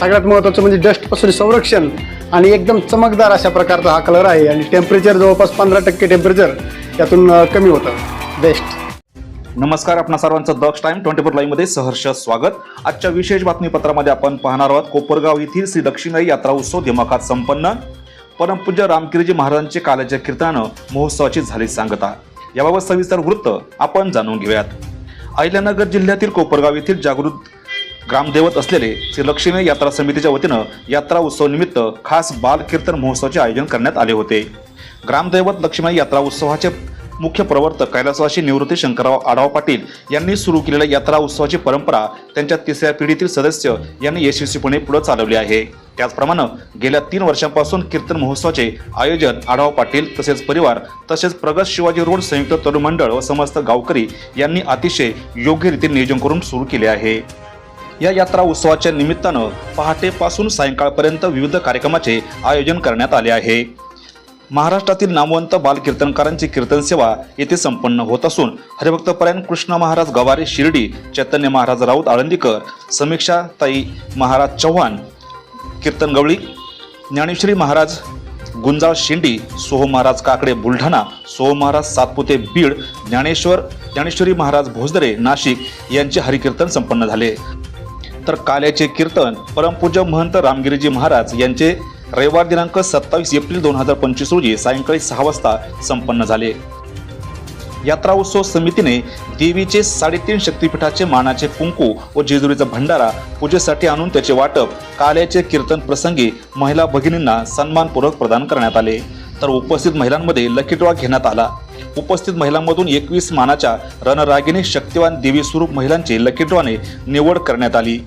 सगळ्यात महत्त्वाचं म्हणजे डस्टपासून संरक्षण आणि एकदम चमकदार अशा प्रकारचा हा कलर आहे. आणि टेम्परेचर जवळपास पंधरा टक्के टेम्परेचर यातून कमी होतं. बेस्ट नमस्कार आपणा सर्वांचं दक्ष टाइम ट्वेंटी फोर लाईव्हमध्ये सहर्ष स्वागत. आजच्या विशेष बातमीपत्रामध्ये आपण पाहणार आहोत कोपरगाव येथील श्री दक्षिणाई यात्रा उत्सव दिमाखात संपन्न. परमपूज्य रामगिरीजी महाराजांचे कालाच्या कीर्तनानं महोत्सवाची झाली सांगता. याबाबत सविस्तर वृत्त आपण जाणून घेऊयात. अहिल्यानगर जिल्ह्यातील कोपरगाव येथील जागृत ग्रामदैवत असलेले श्री लक्ष्मी यात्रा समितीच्या वतीनं यात्रा उत्सव निमित्त खास बाल कीर्तन महोत्सवाचे आयोजन करण्यात आले होते. ग्रामदैवत लक्ष्मी यात्रा उत्सवाचे मुख्य प्रवर्तक कैलासवासी निवृत्ती शंकरराव आढाव पाटील यांनी सुरू केलेल्या यात्रा उत्सवाची परंपरा त्यांच्या तिसऱ्या पिढीतील सदस्य यांनी यशस्वीपणे पुढे चालवली आहे. त्याचप्रमाणे गेल्या तीन वर्षांपासून कीर्तन महोत्सवाचे आयोजन आढाव पाटील तसेच परिवार तसेच प्रगत शिवाजी रोड संयुक्त तरुण मंडळ व समस्त गावकरी यांनी अतिशय योग्यरीत्या नियोजन करून सुरू केले आहे. या यात्रा उत्सवाच्या निमित्तानं पहाटेपासून सायंकाळपर्यंत विविध कार्यक्रमाचे आयोजन करण्यात आले आहे. महाराष्ट्रातील नामवंत बालकीर्तनकारांची कीर्तन सेवा येथे संपन्न होत असून हरिभक्तपरायण कृष्ण महाराज गवारे शिर्डी चैतन्य महाराज राऊत आळंदीकर समीक्षा ताई महाराज चव्हाण कीर्तन गवळी ज्ञानेश्वरी महाराज गुंजाळ शेंडी सोह महाराज काकडे बुलढाणा सोह महाराज सातपुते बीड ज्ञानेश्वर ज्ञानेश्वरी महाराज भोजदरे नाशिक यांचे हरिकीर्तन संपन्न झाले. तर काल्याचे कीर्तन परमपूज्य महंत रामगिरीजी महाराज यांचे रविवार दिनांक सत्तावीस एप्रिल दोन हजार पंचवीस रोजी सायंकाळी सहा वाजता संपन्न झाले. यात्रा उत्सव समितीने देवीचे साडेतीन शक्तीपीठाचे मानाचे कुंकू व जेजुरीचा भंडारा पूजेसाठी आणून त्याचे वाटप काल्याचे कीर्तन प्रसंगी महिला भगिनींना सन्मानपूर्वक प्रदान करण्यात आले. तर उपस्थित महिलांमध्ये लकी ड्रॉ घेण्यात आला. उपस्थित महिलांमधून एकवीस मानाच्या रणरागिनी शक्तिवान देवी स्वरूप महिलांची लकी ड्रॉने निवड करण्यात आली.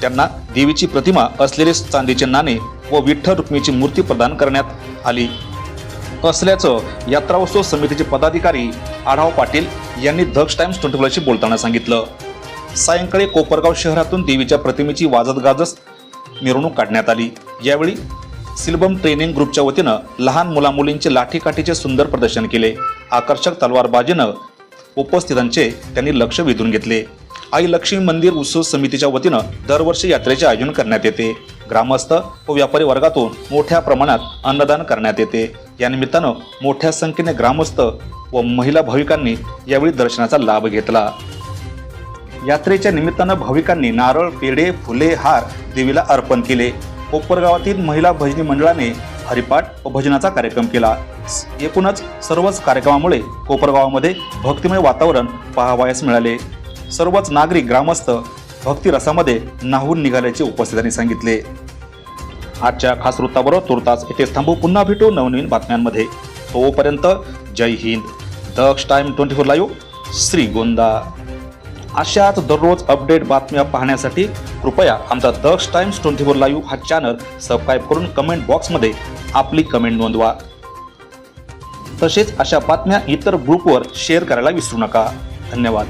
त्यांना देवीची प्रतिमा असलेले चांदीचे नाणे व विठ्ठल रुक्मीची मूर्ती प्रदान करण्यात आली. असल्याचं यात्रा उत्सव समितीचे पदाधिकारी आढाव पाटील यांनी धक्ष टाइम्स ट्वेंटी बोलताना सांगितलं. सायंकाळी कोपरगाव शहरातून देवीच्या प्रतिमेची वाजत गाजत मिरवणूक काढण्यात आली. यावेळी सिल्बम ट्रेनिंग ग्रुपच्या वतीनं लहान मुलामुलींचे लाठीकाठीचे सुंदर प्रदर्शन केले. आकर्षक तलवारबाजीनं उपस्थितांचे त्यांनी लक्ष वेधून घेतले. आई लक्ष्मी मंदिर उत्सव समितीच्या वतीनं दरवर्षी यात्रेचे आयोजन करण्यात येते. ग्रामस्थ व व्यापारी वर्गातून मोठ्या प्रमाणात अन्नदान करण्यात येते. यानिमित्तानं मोठ्या संख्येने ग्रामस्थ व महिला भाविकांनी यावेळी दर्शनाचा लाभ घेतला. यात्रेच्या निमित्तानं भाविकांनी नारळ पेढे फुले हार देवीला अर्पण केले. कोपरगावातील महिला भजनी मंडळाने हरिपाठ व भजनाचा कार्यक्रम केला. एकूणच सर्वच कार्यक्रमामुळे कोपरगावामध्ये भक्तिमय वातावरण पाहावयास मिळाले. सर्वच नागरिक ग्रामस्थ भक्तिरसामध्ये नाहून निघाल्याचे उपस्थितांनी सांगितले. आजच्या खास वृत्ताबरोबर तुर्तास येथे थांबू. पुन्हा भेटू नवनवीन बातम्यांमध्ये. तोपर्यंत जय Hind. Daksh time twenty four live Shrigonda. अशाच दररोज अपडेट बातम्या पाहण्यासाठी कृपया आमचा Daksh times twenty four live हा चॅनल सबस्क्राईब करून कमेंट बॉक्समध्ये आपली कमेंट नोंदवा. तसेच अशा बातम्या इतर ग्रुपवर शेअर करायला विसरू नका. धन्यवाद.